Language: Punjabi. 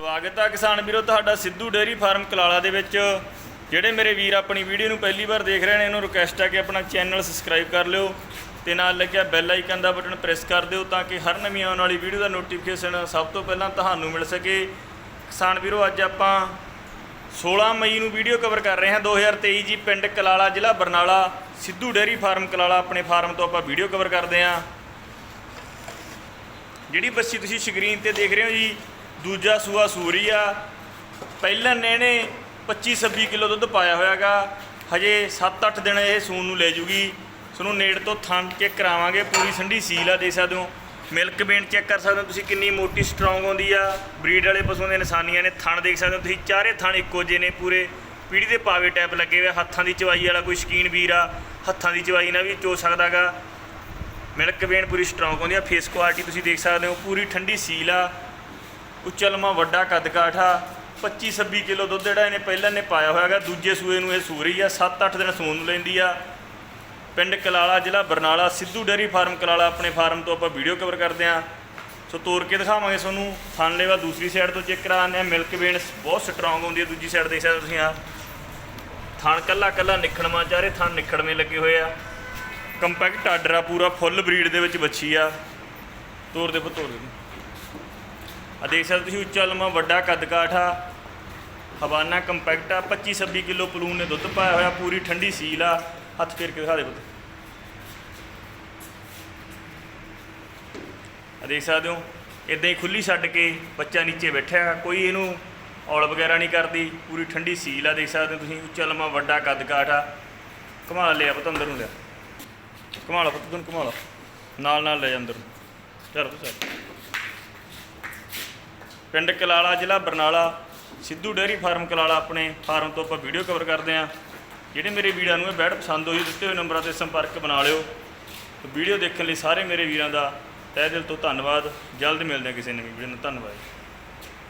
ਸਵਾਗਤ ਹੈ ਕਿਸਾਨ ਵੀਰੋ, ਤੁਹਾਡਾ ਸਿੱਧੂ ਡੇਅਰੀ ਫਾਰਮ ਕਲਾਲਾ ਦੇ ਵਿੱਚ। ਜਿਹੜੇ ਮੇਰੇ ਵੀਰ ਆਪਣੀ ਵੀਡੀਓ ਨੂੰ ਪਹਿਲੀ ਵਾਰ ਦੇਖ ਰਹੇ ਨੇ ਇਹਨੂੰ ਰਿਕੁਐਸਟ ਹੈ ਕਿ ਆਪਣਾ ਚੈਨਲ ਸਬਸਕ੍ਰਾਈਬ ਕਰ ਲਿਓ ਤੇ ਨਾਲ ਲੱਗਿਆ ਬੈਲ ਆਈਕਨ ਦਾ ਬਟਨ ਪ੍ਰੈਸ ਕਰ ਦਿਓ ਤਾਂ ਕਿ ਹਰ ਨਵੀਂ ਆਉਣ ਵਾਲੀ ਵੀਡੀਓ ਦਾ ਨੋਟੀਫਿਕੇਸ਼ਨ ਸਭ ਤੋਂ ਪਹਿਲਾਂ ਤੁਹਾਨੂੰ ਮਿਲ ਸਕੇ। ਕਿਸਾਨ ਵੀਰੋ, ਅੱਜ ਆਪਾਂ 16 ਮਈ ਨੂੰ ਵੀਡੀਓ ਕਵਰ ਕਰ ਰਹੇ ਹਾਂ। 2023 ਜੀ ਪਿੰਡ ਕਲਾਲਾ, ਜ਼ਿਲ੍ਹਾ ਬਰਨਾਲਾ, ਸਿੱਧੂ ਡੇਅਰੀ ਫਾਰਮ ਕਲਾਲਾ ਆਪਣੇ ਫਾਰਮ ਤੋਂ ਆਪਾਂ ਵੀਡੀਓ ਕਵਰ ਕਰਦੇ ਹਾਂ। ਜਿਹੜੀ ਬੱਸੀ ਤੁਸੀਂ ਸਕਰੀਨ ਤੇ ਦੇਖ ਰਹੇ ਹੋ ਜੀ ਦੂਜਾ ਸੂਆ ਸੂਰੀ ਆ। ਪਹਿਲਾਂ ਨੇ ਇਹਨੇ 25 26 ਕਿਲੋ ਦੁੱਧ ਪਾਇਆ ਹੋਇਆਗਾ। ਹਜੇ 7-8 ਦਿਨ ਇਹ ਸੂਣ ਨੂੰ ਲੈ ਜੂਗੀ। ਤੁਹਾਨੂੰ ਨੇੜ ਤੋਂ ਥਣ ਚੈੱਕ ਕਰਾਵਾਂਗੇ, ਪੂਰੀ ਠੰਡੀ ਸੀਲ ਆ ਦੇ ਸਕਦੇ ਹੋ। ਮਿਲਕ ਬੇਨ ਚੈੱਕ ਕਰ ਸਕਦੇ ਹੋ ਤੁਸੀਂ ਕਿੰਨੀ ਮੋਟੀ ਸਟਰੋਂਗ ਆਉਂਦੀ ਆ। ਬਰੀਡ ਵਾਲੇ ਪਸ਼ੂਆਂ ਦੇ ਨਿਸ਼ਾਨੀਆਂ ਨੇ, ਥਣ ਦੇਖ ਸਕਦੇ ਹੋ ਤੁਸੀਂ। ਚਾਰੇ ਥਣ ਇੱਕੋ ਜਿਹੇ ਨੇ ਪੂਰੇ। ਪੀੜੀ ਦੇ ਪਾਵੇ ਟੈਪ ਲੱਗੇ ਹੋਏ ਆ। ਹੱਥਾਂ ਦੀ ਚਵਾਈ ਵਾਲਾ ਕੋਈ ਸ਼ਕੀਨ ਵੀਰ ਆ। ਹੱਥਾਂ ਦੀ ਚਵਾਈ ਨਾਲ ਵੀ ਚੋ ਸਕਦਾਗਾ। ਮਿਲਕ ਬੇਨ ਪੂਰੀ ਸਟਰੋਂਗ ਹੁੰਦੀ ਆ। ਫੇਸ ਕੁਆਲਿਟੀ ਤੁਸੀਂ ਦੇਖ ਸਕਦੇ ਹੋ, ਪੂਰੀ ਠੰਡੀ ਸੀਲ ਆ। ਉੱਚਾ ਵੱਡਾ ਕੱਦ ਕਾਠ ਆ 25 26 ਕਿਲੋ ਦੁੱਧ ਜਿਹੜਾ ਇਹਨੇ ਪਹਿਲਾਂ ਨੇ ਪਾਇਆ ਹੋਇਆਗਾ, ਦੂਜੇ ਸੂਏ ਨੂੰ ਇਹ ਸੂ ਰਹੀ ਆ 7-8 ਦਿਨ ਸੂਣ ਨੂੰ ਲੈਂਦੀ ਆ। ਪਿੰਡ ਕਲਾਲਾ ਜ਼ਿਲ੍ਹਾ ਬਰਨਾਲਾ, ਸਿੱਧੂ ਡੇਅਰੀ ਫਾਰਮ ਕਲਾਲਾ ਆਪਣੇ ਫਾਰਮ ਤੋਂ ਆਪਾਂ ਵੀਡੀਓ ਕਵਰ ਕਰਦੇ ਆ। ਸੋ ਤੋੜ ਕੇ ਦਿਖਾਵਾਂਗੇ ਤੁਹਾਨੂੰ ਥਣ ਲੇਵਾ ਦੂਸਰੀ ਸਾਈਡ ਤੋਂ ਚੈੱਕ ਕਰਾਉਂਦੇ ਆ ਮਿਲਕ ਵੇਨ ਬਹੁਤ ਸਟਰੋਂਗ ਹੁੰਦੀ ਹੈ ਦੂਜੀ ਸਾਈਡ ਦੇਖ ਸਕਦੇ ਹੋ ਤੁਸੀਂ ਆ। ਥਣ ਕੱਲਾ ਕੱਲਾ ਨਿਖਣਵਾ ਚਾਰੇ ਥਣ ਨਿਖੜਵੇਂ ਲੱਗੇ ਹੋਏ ਆ। ਕੰਪੈਕਟ ਆਡਰ ਆ ਪੂਰਾ ਫੁੱਲ ਬਰੀਡ ਦੇ ਵਿੱਚ ਬੱਚੀ ਆ। ਤੋੜ ਦੇ ਪੁੱਤ ਤੋੜ ਦੇ। ਆ ਦੇਖ ਸਕਦੇ ਤੁਸੀਂ ਉੱਚਾ ਲੰਮਾ ਵੱਡਾ ਕੱਦ ਕਾਠ ਆ ਹਵਾਨਾ ਕੰਪੈਕਟ ਆ 25 26 ਕਿਲੋ ਪਲੂਨ ਨੇ ਦੁੱਧ ਪਾਇਆ ਹੋਇਆ, ਪੂਰੀ ਠੰਡੀ ਸੀਲ ਆ, ਹੱਥ ਫੇਰ ਕੇ ਦਿਖਾ ਦੇ ਪੁੱਤ। ਆ ਦੇਖ ਸਕਦੇ ਹੋ ਇਦਾਂ ਹੀ ਖੁੱਲੀ ਛੱਡ ਕੇ ਬੱਚਾ ਨੀਚੇ ਬੈਠਿਆ, ਕੋਈ ਇਹਨੂੰ ਔਲ ਵਗੈਰਾ ਨਹੀਂ ਕਰਦੀ, ਪੂਰੀ ਠੰਡੀ ਸੀਲ ਆ, ਦੇਖ ਸਕਦੇ ਹੋ ਤੁਸੀਂ, ਉੱਚਾ ਲੰਮਾ ਵੱਡਾ ਕੱਦ ਕਾਠ ਆ ਘੁਮਾ ਲਿਆ ਪੁੱਤ, ਅੰਦਰ ਨੂੰ ਲਿਆ। ਘੁਮਾ ਲਾ ਪੁੱਤ ਤੈਨੂੰ ਘੁਮਾ ਲਾ ਨਾਲ ਨਾਲ ਲੈ ਜਾ ਅੰਦਰ। ਨੂੰ ਚੱਲ ਪੁੱਤ, ਚੱਲ। ਪਿੰਡ ਕਲਾਲਾ ਜ਼ਿਲ੍ਹਾ ਬਰਨਾਲਾ, ਸਿੱਧੂ ਡੇਅਰੀ ਫਾਰਮ ਕਲਾਲਾ ਆਪਣੇ ਫਾਰਮ ਤੋਂ ਆਪਾਂ ਵੀਡੀਓ ਕਵਰ ਕਰਦੇ ਹਾਂ। ਜਿਹੜੇ ਮੇਰੇ ਵੀਰਾਂ ਨੂੰ ਇਹ ਬੈਡ ਪਸੰਦ ਹੋਈ, ਦਿੱਤੇ ਹੋਏ ਨੰਬਰਾਂ ਤੇ ਸੰਪਰਕ ਬਣਾ ਲਿਓ। ਵੀਡੀਓ ਦੇਖਣ ਲਈ ਸਾਰੇ ਮੇਰੇ ਵੀਰਾਂ ਦਾ ਤਹਿ ਦਿਲ ਤੋਂ ਧੰਨਵਾਦ। ਜਲਦ ਮਿਲਦੇ ਹਾਂ ਕਿਸੇ ਨਵੀਂ ਵੀਡੀਓ ਨਾਲ। ਧੰਨਵਾਦ।